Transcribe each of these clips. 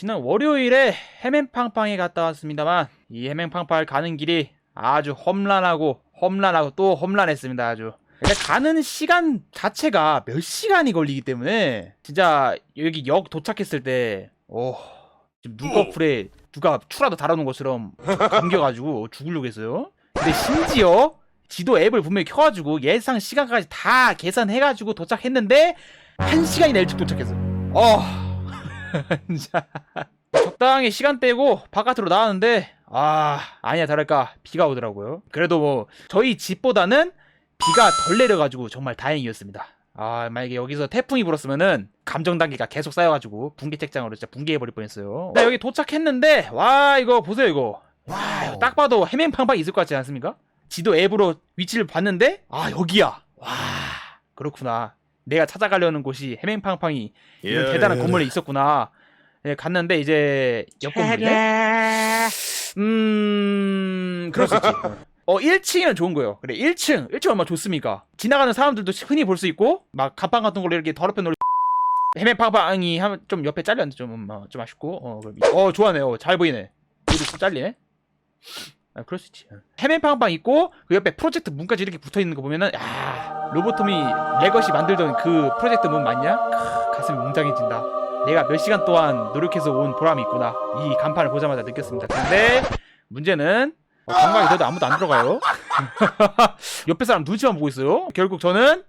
지난 월요일에 해맨팡팡에 갔다 왔습니다만 이 해맨팡팡 가는 길이 아주 험난하고 험난하고 또 험난했습니다 아주. 그러니까 가는 시간 자체가 몇 시간이 걸리기 때문에 진짜 여기 역 도착했을 때 오, 지금 눈꺼풀에 누가 추라도 달아놓은 것처럼 감겨가지고 죽으려고 했어요. 근데 심지어 지도 앱을 분명히 켜가지고 예상 시간까지 다 계산해가지고 도착했는데 한 시간이나 일찍 도착했어 어 적당히 시간 떼고 바깥으로 나왔는데 아 아니야 다를까. 비가 오더라고요. 그래도 뭐 저희 집보다는 비가 덜 내려가지고 정말 다행이었습니다. 아 만약에 여기서 태풍이 불었으면은 감정 단계가 계속 쌓여가지고 붕괴 책장으로 진짜 붕괴해버릴 뻔했어요. 네, 여기 도착했는데 와 이거 보세요 이거. 와 딱 봐도 해맨팡팡 있을 것 같지 않습니까? 지도 앱으로 위치를 봤는데 아 여기야. 와 그렇구나 내가 찾아가려는 곳이 해맹팡팡이 이런 대단한 건물에 있었구나. 예, 갔는데 이제 옆 건물인데 음 그럴 수 있지. 어 1층이면 좋은 거예요. 그래 1층. 1층 얼마나 좋습니까? 지나가는 사람들도 흔히 볼 수 있고 막 가방 같은 걸로 이렇게 더럽혀 놓을 해맨팡팡이 하면 좀 옆에 잘렸는데 좀, 어, 좀 아쉽고 어, 그럼 이- 어 좋아하네요 잘 보이네. 여기 좀 잘리네. 아, 그럴 수 있지. 해맨팡팡 있고 그 옆에 프로젝트 문까지 이렇게 붙어 있는 거 보면은 야 로보톰이 레거시 만들던 그 프로젝트 문 맞냐? 크, 가슴이 웅장해진다. 내가 몇 시간 동안 노력해서 온 보람이 있구나. 이 간판을 보자마자 느꼈습니다. 근데 문제는 어, 관광이 돼도 아무도 안 들어가요. 옆에 사람 눈치만 보고 있어요. 결국 저는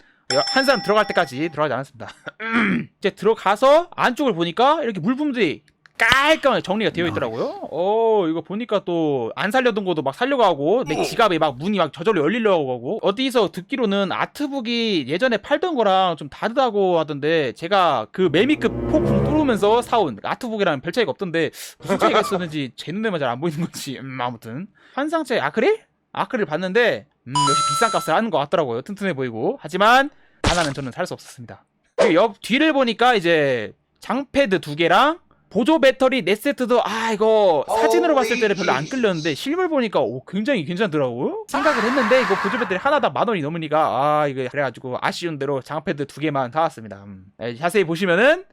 한 사람 들어갈 때까지 들어가지 않았습니다. 이제 들어가서 안쪽을 보니까 이렇게 물품들이 깔끔하게 정리가 되어 있더라고요. 어, 이거 보니까 또 안 살려던 것도 막 살려고 하고 내 지갑에 막 문이 막 저절로 열리려고 하고 어디서 듣기로는 아트북이 예전에 팔던 거랑 좀 다르다고 하던데 제가 그 매미급 폭풍 뚫으면서 사온 아트북이랑 별 차이가 없던데 무슨 차이가 있었는지 제 눈에만 잘 안 보이는 건지 음, 아무튼 환상체 아크릴? 아크릴 봤는데 음, 역시 비싼 값을 하는 것 같더라고요. 튼튼해 보이고 하지만 하나는 저는 살 수 없었습니다. 그리고 옆 뒤를 보니까 이제 장패드 두 개랑 보조 배터리 네 세트도 아 이거 사진으로 봤을 때는 별로 안 끌렸는데 실물 보니까 오 굉장히 괜찮더라고요 생각을 했는데 이거 보조 배터리 하나당 만 원이 넘으니까 아 이거 그래가지고 아쉬운 대로 장패드 두 개만 사왔습니다 음. 에, 자세히 보시면은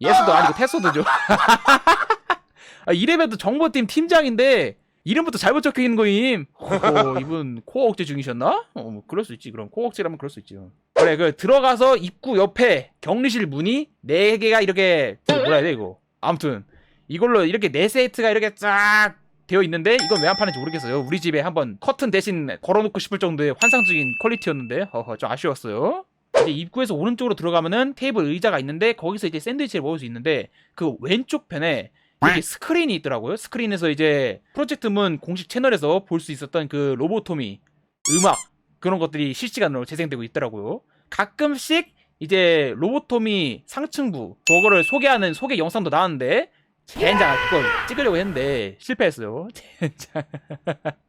예수도 아니고 테소드죠 아, 이래봬도 정보팀 팀장인데 이름부터 잘못 적혀 있는 거임. 어, 이분 코어 억제 중이셨나? 어, 뭐 그럴 수 있지. 그럼 코어 억제라면 그럴 수 있죠. 그래, 그 들어가서 입구 옆에 격리실 문이 네 개가 이렇게 그 뭐라 해야 돼 이거. 아무튼 이걸로 이렇게 네 세트가 이렇게 쫙 되어 있는데 이건 왜 안 파는지 모르겠어요. 우리 집에 한번 커튼 대신 걸어놓고 싶을 정도의 환상적인 퀄리티였는데 허허 좀 아쉬웠어요. 이제 입구에서 오른쪽으로 들어가면은 테이블 의자가 있는데 거기서 이제 샌드위치를 먹을 수 있는데 그 왼쪽 편에 이렇게 스크린이 있더라고요. 스크린에서 이제 프로젝트 문 공식 채널에서 볼 수 있었던 그 로보토미 음악 그런 것들이 실시간으로 재생되고 있더라고요. 가끔씩 이제 로보토미 상층부 그거를 소개하는 소개 영상도 나왔는데 젠장 그걸 찍으려고 했는데 실패했어요.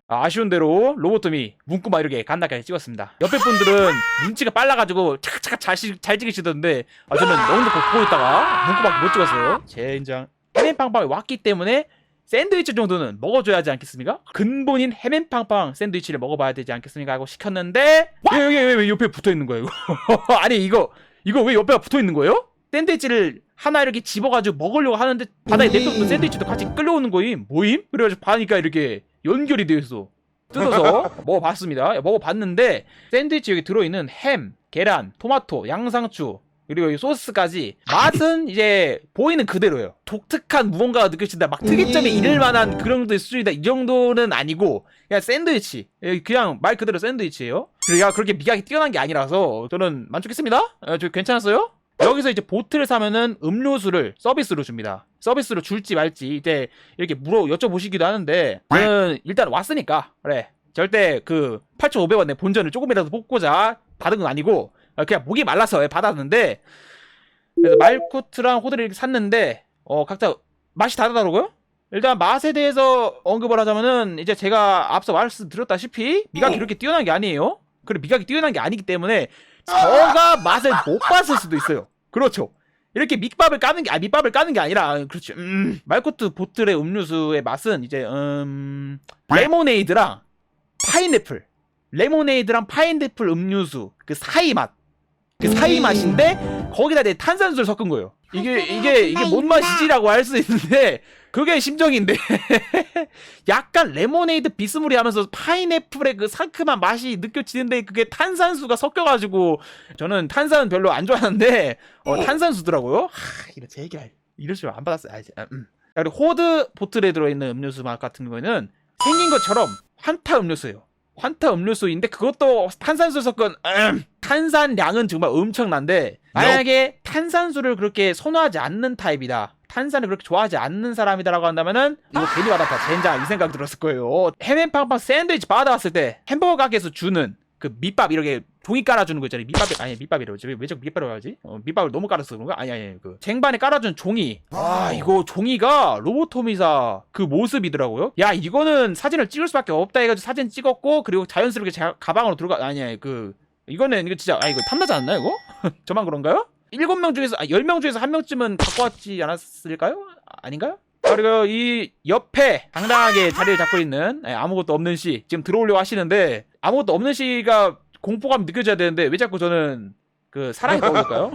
아, 아쉬운 대로 로보토미 문구만 이렇게 간단하게 찍었습니다. 옆에 분들은 눈치가 빨라가지고 차카차카 잘, 시- 잘 찍으시던데 아, 저는 너무 보고 있다가 문구밖에 못 찍었어요. 젠장. 해맨빵빵이 왔기 때문에 샌드위치 정도는 먹어줘야 하지 않겠습니까? 근본인 해맨빵빵 샌드위치를 먹어봐야 되지 않겠습니까? 하고 시켰는데 왜 왜, 왜 옆에 붙어 있는 거예요? 이거? 아니 이거 이거 왜 옆에가 붙어 있는 거예요? 샌드위치를 하나 이렇게 집어가지고 먹으려고 하는데 바닥에 냅뒀던 샌드위치도 같이 끌려오는 거임? 뭐임? 그래가지고 봐니까 이렇게 연결이 되어 있어. 뜯어서 먹어봤습니다. 먹어봤는데 샌드위치 여기 들어있는 햄, 계란, 토마토, 양상추 그리고 이 소스까지 맛은 이제 보이는 그대로예요. 독특한 무언가가 느껴진다. 막 특이점이 이를 만한 그런 정도의 수준이다. 이 정도는 아니고 그냥 샌드위치. 예, 그냥 말 그대로 샌드위치예요. 그리고 그렇게 미각이 뛰어난 게 아니라서 저는 만족했습니다. 어, 저 괜찮았어요. 여기서 이제 보트를 사면은 음료수를 서비스로 줍니다. 서비스로 줄지 말지 이제 이렇게 물어 여쭤보시기도 하는데 저는 일단 왔으니까 그래 절대 그 8,500원 내 본전을 조금이라도 뽑고자 받은 건 아니고 어, 그냥 목이 말라서 받았는데 그래서 말코트랑 이렇게 샀는데 어 각자 맛이 다르더라고요. 일단 맛에 대해서 언급을 하자면은 이제 제가 앞서 말씀드렸다시피 미각이 그렇게 뛰어난 게 아니에요. 그리고 미각이 뛰어난 게 아니기 때문에 저가 맛을 못 봤을 수도 있어요. 그렇죠. 이렇게 밑밥을 까는 게, 아, 밑밥을 까는 게 아니라, 그렇죠. 음, 말코트 보틀의 음료수의 맛은 이제, 음, 레모네이드랑 파인애플. 레모네이드랑 파인애플 음료수. 그 사이 맛. 그 사이 맛인데, 거기다 이제 탄산수를 섞은 거예요. 이게 이게 이게 뭔 맛이지라고 할 수 있는데 그게 심정인데 약간 레모네이드 비스무리하면서 파인애플의 그 상큼한 맛이 느껴지는데 그게 탄산수가 섞여가지고 저는 탄산 별로 안 좋아하는데 어, 탄산수더라고요. 하, 이런 제 얘기 이럴 줄 안 받았어요. 아, 아, 음. 그리고 호드 보틀에 들어있는 음료수 맛 같은 경우에는 생긴 것처럼 환타 음료수예요. 환타 음료수인데 그것도 탄산수 섞은 음, 탄산량은 정말 엄청난데 만약에 탄산수를 그렇게 선호하지 않는 타입이다. 탄산을 그렇게 좋아하지 않는 사람이다라고 한다면은 이거 괜히 받았다. 젠장 이 생각 들었을 거예요. 해맨팡팡 샌드위치 받아왔을 때 햄버거 가게에서 주는 그 밑밥 이렇게 종이 깔아주는 거 있잖아요. 밑밥이 아니 밑밥이라고 왜 자꾸 밑밥이라고 하지? 어, 밑밥을 너무 깔아서 그런 가? 아니 아니 그 쟁반에 깔아준 종이. 아 이거 종이가 로보토미사 그 모습이더라고요. 야 이거는 사진을 찍을 수밖에 없다 해가지고 사진 찍었고 그리고 자연스럽게 제 가방으로 들어가 아니 아니 그 이거는 이거 진짜 아 이거 탐나지 않나요 이거? 저만 그런가요? 일곱 명 중에서 아, 10명 중에서 한 명쯤은 갖고 왔지 않았을까요? 아, 아닌가요? 그리고 이 옆에 당당하게 자리를 잡고 있는 예, 아무것도 없는 씨 지금 들어오려고 하시는데 아무것도 없는 씨가 공포감 느껴져야 되는데 왜 자꾸 저는 그 사람이 떠올까요?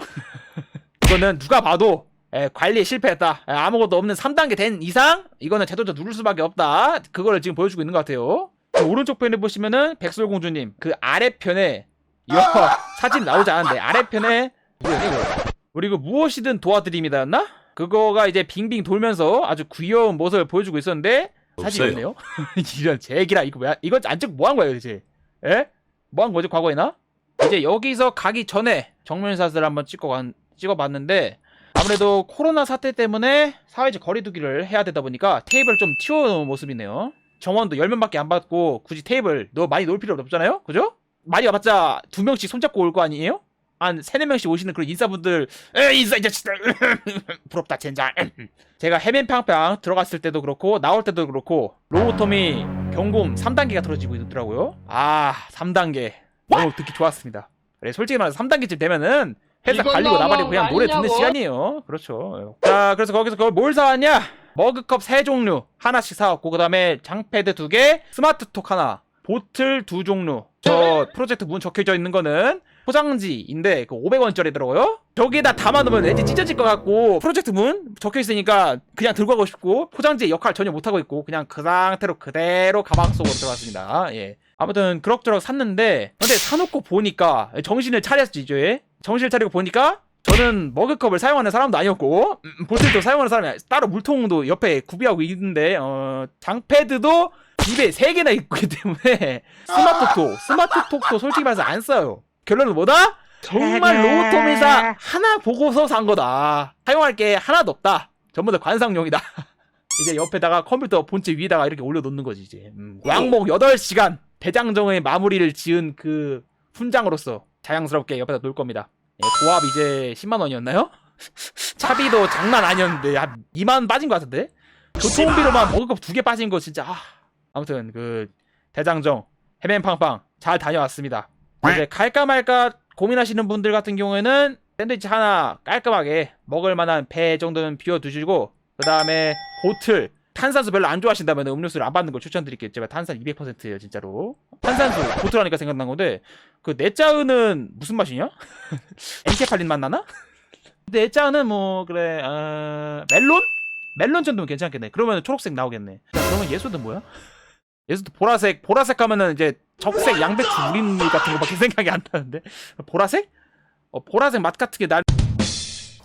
이거는 누가 봐도 예, 관리에 실패했다. 예, 아무것도 없는 3단계 된 이상 이거는 제도자 누를 수밖에 없다. 그거를 지금 보여주고 있는 것 같아요. 그 오른쪽 편에 보시면은 백설공주님 그 아래편에 여 사진 나오지 않은데 아래편에 뭐야 이거 우리 그 무엇이든 도와드립니다였나? 그거가 이제 빙빙 돌면서 아주 귀여운 모습을 보여주고 있었는데 사진이 없어요. 없네요. 이런 제기라 이거 뭐야? 이거 안찍 뭐한 거예요, 대체? 예? 뭐한 거지 과거에나? 이제 여기서 가기 전에 정면샷을 한번 찍고 간, 찍어봤는데 아무래도 코로나 사태 때문에 사회적 거리두기를 해야 되다 보니까 테이블을 좀 튀어놓은 모습이네요. 정원도 10명밖에 안 받고 굳이 테이블 너 많이 놓을 필요 없잖아요? 그죠? 많이 와봤자 두 명씩 손잡고 올 거 아니에요? 한 세네 명씩 오시는 그런 인싸분들. 에 인싸 이 자식들. 부럽다 젠장. 제가 해맨팡팡 들어갔을 때도 그렇고 나올 때도 그렇고 로보tom이 경곰 3단계가 들어지고 있더라고요. 아 3단계. 너무 듣기 좋았습니다. 그래 솔직히 말해서 3단계쯤 되면은 회사 갈리고 나발이고 그냥 거 노래 듣는? 시간이에요. 그렇죠. 자 그래서 거기서 그걸 뭘 사왔냐? 머그컵 세 종류 하나씩 사왔고 그 다음에 장패드 두개 스마트톡 하나 보틀 두 종류 저 프로젝트 문 적혀져 있는 거는 포장지인데 그 500원짜리더라고요. 저기에다 담아놓으면 왠지 찢어질 것 같고 프로젝트 문 적혀 있으니까 그냥 들고 가고 싶고 포장지의 역할 전혀 못 하고 있고 그냥 그 상태로 그대로 가방 속으로 들어갔습니다. 예. 아무튼 그럭저럭 샀는데 근데 사놓고 보니까 정신을 차렸지 이제 정신을 차리고 보니까 저는 머그컵을 사용하는 사람도 아니었고 음, 보틀도 사용하는 사람이 아니- 따로 물통도 옆에 구비하고 있는데 어, 장패드도 집에 3개나 있기 때문에 스마트톡 스마트톡도 솔직히 말해서 안 써요. 결론은 뭐다? 정말 로보토미사 하나 보고서 산 거다. 사용할 게 하나도 없다. 전부 다 관상용이다. 이제 옆에다가 컴퓨터 본체 위에다가 이렇게 올려놓는 거지 이제. 음, 왕복 8시간 대장정의 마무리를 지은 그 훈장으로서 자랑스럽게 옆에다 놓을 겁니다. 예, 고압 이제 10만 원이었나요? 차비도 장난 아니었는데 한 2만 빠진 것 같은데? 교통비로만 먹을 두개 빠진 거 진짜 아. 아무튼 그 대장정 해맨팡팡 잘 다녀왔습니다 이제 갈까 말까 고민하시는 분들 같은 경우에는 샌드위치 하나 깔끔하게 먹을 만한 배 정도는 비워두시고 그 다음에 보틀 탄산수 별로 안 좋아하신다면 음료수를 안 받는 걸 추천드릴게요 제가 탄산 200%예요 진짜로 탄산수 보틀 하니까 생각난 건데 그 내짜은은 무슨 맛이냐? 엔케팔린 맛 나나? 내짜은은 뭐 그래 어... 멜론? 멜론 정도면 괜찮겠네 그러면 초록색 나오겠네 야, 그러면 예수는 뭐야? 예수도 보라색 보라색 하면은 이제 적색 양배추 우린물 같은 거밖에 생각이 안 나는데 보라색? 어 보라색 맛 같은 게날